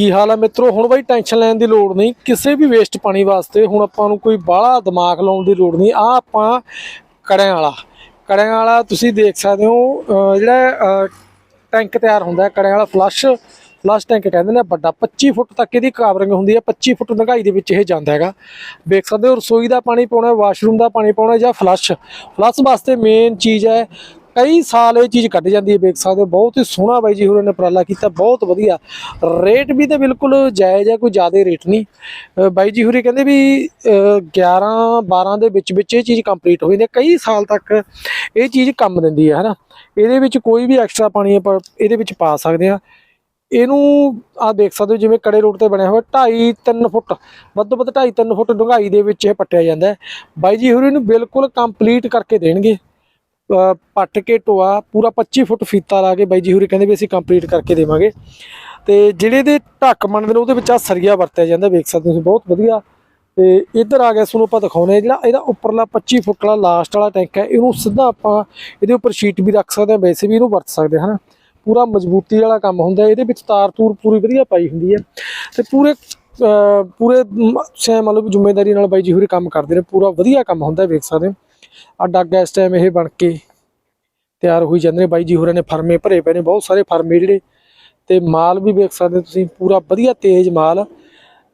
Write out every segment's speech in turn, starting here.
ਕੀ ਹਾਲ ਹੈ ਮਿੱਤਰੋ? ਹੁਣ ਬਾਈ ਟੈਨਸ਼ਨ ਲੈਣ ਦੀ ਲੋੜ ਨਹੀਂ। ਕਿਸੇ ਵੀ ਵੇਸਟ ਪਾਣੀ ਵਾਸਤੇ ਹੁਣ ਆਪਾਂ ਨੂੰ ਕੋਈ ਬਾਹਲਾ ਦਿਮਾਗ ਲਾਉਣ ਦੀ ਲੋੜ ਨਹੀਂ। ਆ ਆਪਾਂ ਕੜਿਆਂ ਵਾਲਾ। ਕੜਿਆਂ ਵਾਲਾ ਤੁਸੀਂ ਦੇਖ ਸਕਦੇ ਹੋ ਜਿਹੜਾ ਟੈਂਕ ਤਿਆਰ ਹੁੰਦਾ ਹੈ, ਕੜਿਆਂ ਵਾਲਾ ਫਲੱਸ਼ ਫਲੱਸ਼ ਟੈਂਕ ਕਹਿੰਦੇ ਨੇ ਵੱਡਾ। 25 ਫੁੱਟ ਤੱਕ ਇਹਦੀ ਕਵਰਿੰਗ ਹੁੰਦੀ ਹੈ। 25 ਫੁੱਟ ਡੂੰਘਾਈ ਦੇ ਵਿੱਚ ਇਹ ਜਾਂਦਾ ਹੈਗਾ। ਦੇਖ ਸਕਦੇ ਹੋ, ਰਸੋਈ ਦਾ ਪਾਣੀ ਪਾਉਣਾ ਵਾਸ਼ਰੂਮ ਦਾ ਪਾਣੀ ਪਾਉਣਾ ਜਾਂ ਫਲੱਸ਼ ਫਲੱਸ਼ ਵਾਸਤੇ ਮੇਨ ਚੀਜ਼ ਹੈ ਕਈ ਸਾਲ ਇਹ ਚੀਜ਼ ਕੱਢ ਜਾਂਦੀ ਹੈ, ਵੇਖ ਸਕਦੇ ਹੋ, ਬਹੁਤ ਹੀ ਸੋਹਣਾ ਬਾਈ ਜੀ ਹੋਰਾਂ ਨੇ ਉਪਰਾਲਾ ਕੀਤਾ, ਬਹੁਤ ਵਧੀਆ। ਰੇਟ ਵੀ ਤੇ ਬਿਲਕੁਲ ਜਾਇਜ਼ ਹੈ, ਕੋਈ ਜ਼ਿਆਦਾ ਰੇਟ ਨਹੀਂ। ਬਾਈ ਜੀ ਹੋਰੀ ਕਹਿੰਦੇ ਵੀ, ਅਹ 11 12 ਦੇ ਵਿੱਚ ਵਿੱਚ ਇਹ ਚੀਜ਼ ਕੰਪਲੀਟ ਹੋ ਜਾਂਦੀ ਹੈ। ਕਈ ਸਾਲ ਤੱਕ ਇਹ ਚੀਜ਼ ਕੰਮ ਦਿੰਦੀ ਹੈ, ਹਨਾ। ਇਹਦੇ ਵਿੱਚ ਕੋਈ ਵੀ ਐਕਸਟਰਾ ਪਾਣੀ ਆਪਾਂ ਇਹਦੇ ਵਿੱਚ ਪਾ ਸਕਦੇ ਆ ਇਹਨੂੰ ਆ ਦੇਖ ਸਕਦੇ ਹੋ, ਜਿਵੇਂ ਕੜੇ ਰੋਡ ਤੇ ਬਣਿਆ ਹੋਇਆ 2.5 3 ਫੁੱਟ, ਵੱਧ ਤੋਂ ਵੱਧ 2.5 3 ਫੁੱਟ ਡੂੰਘਾਈ ਦੇ ਵਿੱਚ ਇਹ ਪੱਟਿਆ ਜਾਂਦਾ ਬਾਈ ਜੀ ਹੋਰੀ ਨੂੰ ਬਿਲਕੁਲ ਕੰਪਲੀਟ ਕਰਕੇ ਦੇਣਗੇ। ਪੱਟ ਕੇ ਟੋਆ, ਪੂਰਾ 25 ਫੁੱਟ ਫੀਤਾ ਲਾ ਕੇ ਬਾਈ ਜੀ ਹੋਰੀ ਕਹਿੰਦੇ ਵੀ ਅਸੀਂ ਕੰਪਲੀਟ ਕਰਕੇ ਦੇਵਾਂਗੇ। ਤੇ ਜਿਹੜੇ ਦੇ ਢੱਕ ਬਣਦੇ ਨੇ, ਉਹਦੇ ਵਿੱਚ ਆ ਸਰੀਆ ਵਰਤਿਆ ਜਾਂਦਾ, ਵੇਖ ਸਕਦੇ ਹੋ ਤੁਸੀਂ, ਬਹੁਤ ਵਧੀਆ। ਤੇ ਇੱਧਰ ਆ ਗਿਆ ਤੁਹਾਨੂੰ ਆਪਾਂ ਦਿਖਾਉਨੇ ਆ ਜਿਹੜਾ ਇਹਦਾ ਉੱਪਰਲਾ 25 ਫੁੱਟ ਵਾਲਾ ਲਾਸਟ ਵਾਲਾ ਟੈਂਕ ਹੈ, ਇਹਨੂੰ ਸਿੱਧਾ ਆਪਾਂ ਇਹਦੇ ਉੱਪਰ ਸ਼ੀਟ ਵੀ ਰੱਖ ਸਕਦੇ ਹਾਂ, ਵੈਸੇ ਵੀ ਇਹਨੂੰ ਵਰਤ ਸਕਦੇ ਹਾਂ, ਹਨਾ। ਪੂਰਾ ਮਜ਼ਬੂਤੀ ਵਾਲਾ ਕੰਮ ਹੁੰਦਾ, ਇਹਦੇ ਵਿੱਚ ਤਾਰ ਤੂਰ ਪੂਰੀ ਵਧੀਆ ਪਾਈ ਹੁੰਦੀ ਹੈ। ਤੇ ਪੂਰੇ ਪੂਰੇ, ਮ- ਮੰਨ ਲਓ ਜ਼ਿੰਮੇਵਾਰੀ ਨਾਲ ਬਾਈ ਜੀ ਹੋਰੀ ਕੰਮ ਕਰਦੇ ਨੇ, ਪੂਰਾ ਵਧੀਆ ਕੰਮ ਹੁੰਦਾ, ਵੇਖ ਸਕਦੇ ਹੋ। ਆ ਡੱਗ ਇਸ ਟਾਈਮ ਇਹ ਬਣ ਕੇ ਤਿਆਰ ਹੋਈ ਜਾਂਦੇ ਨੇ। ਬਾਈ ਜੀ ਹੋਰਾਂ ਨੇ ਫਰਮੇ ਭਰੇ ਪਏ ਨੇ, ਬਹੁਤ ਸਾਰੇ ਫਰਮੇ ਜਿਹੜੇ ਤੇ ਮਾਲ ਵੀ ਵੇਖ ਸਕਦੇ ਤੁਸੀਂ, ਪੂਰਾ ਵਧੀਆ ਤੇਜ਼ ਮਾਲ।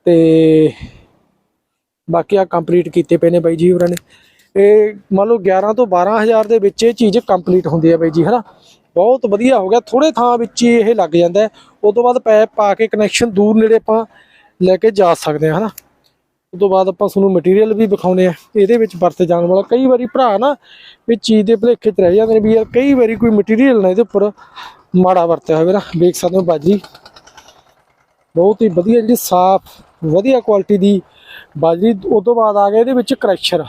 ਤੇ ਬਾਕੀ ਆ ਕੰਪਲੀਟ ਕੀਤੇ ਪਏ ਨੇ ਬਾਈ ਜੀ ਹੋਰਾਂ ਨੇ। ਇਹ ਮੰਨ ਲਓ 11 ਤੋਂ 12000 ਦੇ ਵਿੱਚ ਇਹ ਚੀਜ਼ ਕੰਪਲੀਟ ਹੁੰਦੀ ਹੈ ਬਾਈ ਜੀ, ਹਨਾ? ਬਹੁਤ ਵਧੀਆ ਹੋ ਗਿਆ। ਥੋੜੇ ਥਾਂ ਵਿੱਚ ਹੀ ਇਹ ਲੱਗ ਜਾਂਦਾ ਹੈ। ਉਸ ਤੋਂ ਬਾਅਦ ਪੈਪ ਪਾ ਕੇ ਕਨੈਕਸ਼ਨ ਦੂਰ ਨੇੜੇ ਆਪਾਂ ਲੈ ਕੇ ਜਾ ਸਕਦੇ ਹਾਂ, ਹਨਾ? ਉਸ ਤੋਂ ਬਾਅਦ ਆਪਾਂ ਤੁਹਾਨੂੰ ਮਟੀਰੀਅਲ ਵੀ ਵਿਖਾਉਨੇ ਆ। ਇਹਦੇ ਵਿੱਚ ਵਰਤੇ ਜਾਣ ਵਾਲਾ ਕਈ ਵਾਰੀ ਭਰਾ ਨਾ ਇਹ ਚੀਜ਼ ਦੇ ਭੁਲੇਖੇ 'ਚ ਰਹਿ ਜਾਂਦੇ ਨੇ ਵੀ ਯਾਰ ਕਈ ਵਾਰੀ ਕੋਈ ਮਟੀਰੀਅਲ ਨਾ ਇਹਦੇ ਉੱਪਰ ਮਾੜਾ ਵਰਤਿਆ ਹੋਵੇ ਨਾ। ਵੇਖ ਸਕਦੇ ਹੋ ਬਾਜੀ। ਬਹੁਤ ਹੀ ਵਧੀਆ ਜਿਹੜੀ ਸਾਫ਼, ਵਧੀਆ ਕੁਆਲਿਟੀ ਦੀ ਬਾਜੀ। ਉਸ ਤੋਂ ਬਾਅਦ ਆ ਗਿਆ ਇਹਦੇ ਵਿੱਚ ਕਰੈਸ਼ਰ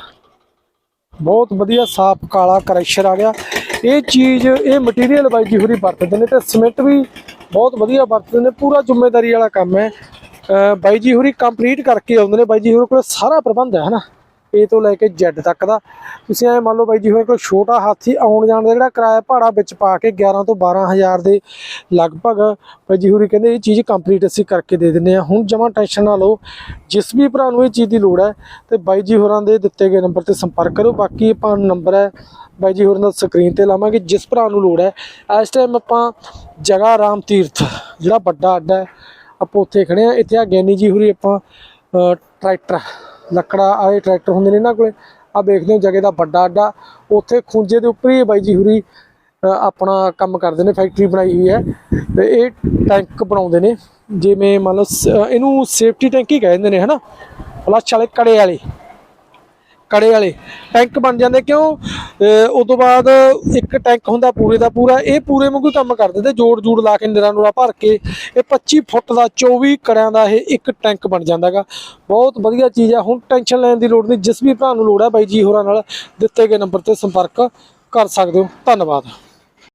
ਬਹੁਤ ਵਧੀਆ ਸਾਫ਼ ਕਾਲਾ ਕਰੈਸ਼ਰ ਆ ਗਿਆ। ਇਹ ਚੀਜ਼, ਇਹ ਮਟੀਰੀਅਲ ਬਾਈ ਜੀ ਹੋਰੀ ਵਰਤਦੇ ਨੇ ਤੇ ਸਿਮੈਂਟ ਵੀ ਬਹੁਤ ਵਧੀਆ ਵਰਤਦੇ ਨੇ। ਪੂਰਾ ਜ਼ਿੰਮੇਵਾਰੀ ਵਾਲਾ ਕੰਮ ਹੈ। ਬਾਈ ਜੀ ਹੋਰੀ ਕੰਪਲੀਟ ਕਰਕੇ ਆਉਂਦੇ ਨੇ। ਬਾਈ ਜੀ ਹੋਰੀ ਕੋਲ ਸਾਰਾ ਪ੍ਰਬੰਧ ਹੈ, ਹਨਾ? A ਤੋਂ ਲੈ ਕੇ Z ਤੱਕ ਦਾ। ਤੁਸੀਂ ਐ ਮੰਨ ਲਓ ਬਾਈ ਜੀ ਹੋਰੀ ਕੋਲ ਛੋਟਾ ਹਾਥੀ ਆਉਣ ਜਾਣ ਦਾ ਜਿਹੜਾ ਕਿਰਾਇਆ ਭਾੜਾ ਵਿੱਚ ਪਾ ਕੇ 11 ਤੋਂ 12000 ਦੇ ਲਗਭਗ, ਬਾਈ ਜੀ ਹੋਰੀ ਕਹਿੰਦੇ ਇਹ ਚੀਜ਼ ਕੰਪਲੀਟ ਅਸੀਂ ਕਰਕੇ ਦੇ ਦਿੰਦੇ ਆ ਹੁਣ ਜਮਾ ਟੈਨਸ਼ਨ ਨਾ ਲਓ। ਜਿਸ ਵੀ ਭਰਾ ਨੂੰ ਇਹ ਚੀਜ਼ ਦੀ ਲੋੜ ਹੈ, ਤੇ ਬਾਈ ਜੀ ਹੋਰਾਂ ਦੇ ਦਿੱਤੇ ਗਏ ਨੰਬਰ ਤੇ ਸੰਪਰਕ ਕਰੋ। ਬਾਕੀ ਆਪਾਂ ਨੰਬਰ ਹੈ, ਬਾਈ ਜੀ ਹੋਰਾਂ ਦਾ ਸਕਰੀਨ ਤੇ ਲਾਵਾਂਗੇ। ਜਿਸ ਭਰਾ ਨੂੰ ਲੋੜ ਹੈ, ਇਸ ਟਾਈਮ ਆਪਾਂ ਜਗਾ ਰਾਮ ਤੀਰਥ, ਜਿਹੜਾ ਵੱਡਾ ਅੱਡਾ ਹੈ ਆਪਾਂ ਉੱਥੇ ਖੜੇ ਆ। ਇੱਥੇ ਆ ਗਿਆਨੀ ਜੀ ਹੁਰੀ ਆਪਾਂ ਟਰੈਕਟਰ। ਲੱਕੜਾ ਵਾਲੇ ਟਰੈਕਟਰ ਹੁੰਦੇ ਨੇ ਇਹਨਾਂ ਕੋਲੇ। ਆ ਵੇਖਦੇ ਹੋ ਜਗ੍ਹਾ ਦਾ ਵੱਡਾ ਅੱਡਾ। ਉੱਥੇ ਖੁੰਝੇ ਦੇ ਉੱਪਰ ਹੀ ਬਾਈ ਜੀ ਹੁਰੀ ਆਪਣਾ ਕੰਮ ਕਰਦੇ ਨੇ, ਫੈਕਟਰੀ ਬਣਾਈ ਹੋਈ ਹੈ। ਤੇ ਇਹ ਟੈਂਕ ਬਣਾਉਂਦੇ ਨੇ। ਜਿਵੇਂ ਮੰਨ ਲਓ ਇਹਨੂੰ ਸੇਫਟੀ ਟੈਂਕ ਹੀ ਕਹਿੰਦੇ ਨੇ, ਹਨਾ? ਫਲੱਸ਼ ਵਾਲੇ ਕੜੇ ਵਾਲੇ। ਕੜੇ ਵਾਲੇ ਟੈਂਕ ਬਣ ਜਾਂਦੇ ਕਿਉਂ? ਅਹ ਉਸ ਤੋਂ ਬਾਅਦ ਇੱਕ ਟੈਂਕ ਹੁੰਦਾ ਪੂਰੇ ਦਾ ਪੂਰਾ, ਇਹ ਪੂਰੇ ਵਾਂਗੂ ਕੰਮ ਕਰ ਦਿੰਦੇ, ਜੋੜ ਜੂੜ ਲਾ ਕੇ ਨਿਰਾ ਨੂਰਾ ਭਰ ਕੇ, ਇਹ 25 ਫੁੱਟ ਦਾ 24 ਕੜਿਆਂ ਦਾ ਇਹ ਇੱਕ ਟੈਂਕ ਬਣ ਜਾਂਦਾਗਾ ਬਹੁਤ ਵਧੀਆ ਚੀਜ਼ ਹੈ ਹੁਣ ਟੈਨਸ਼ਨ ਲੈਣ ਦੀ ਲੋੜ ਨਹੀਂ, ਜਿਸ ਵੀ ਭਰਾ ਨੂੰ ਲੋੜ ਹੈ ਬਾਈ ਜੀ ਹੋਰਾਂ ਨਾਲ ਦਿੱਤੇ ਗਏ ਨੰਬਰ ਤੇ ਸੰਪਰਕ ਕਰ ਸਕਦੇ ਹੋ। ਧੰਨਵਾਦ।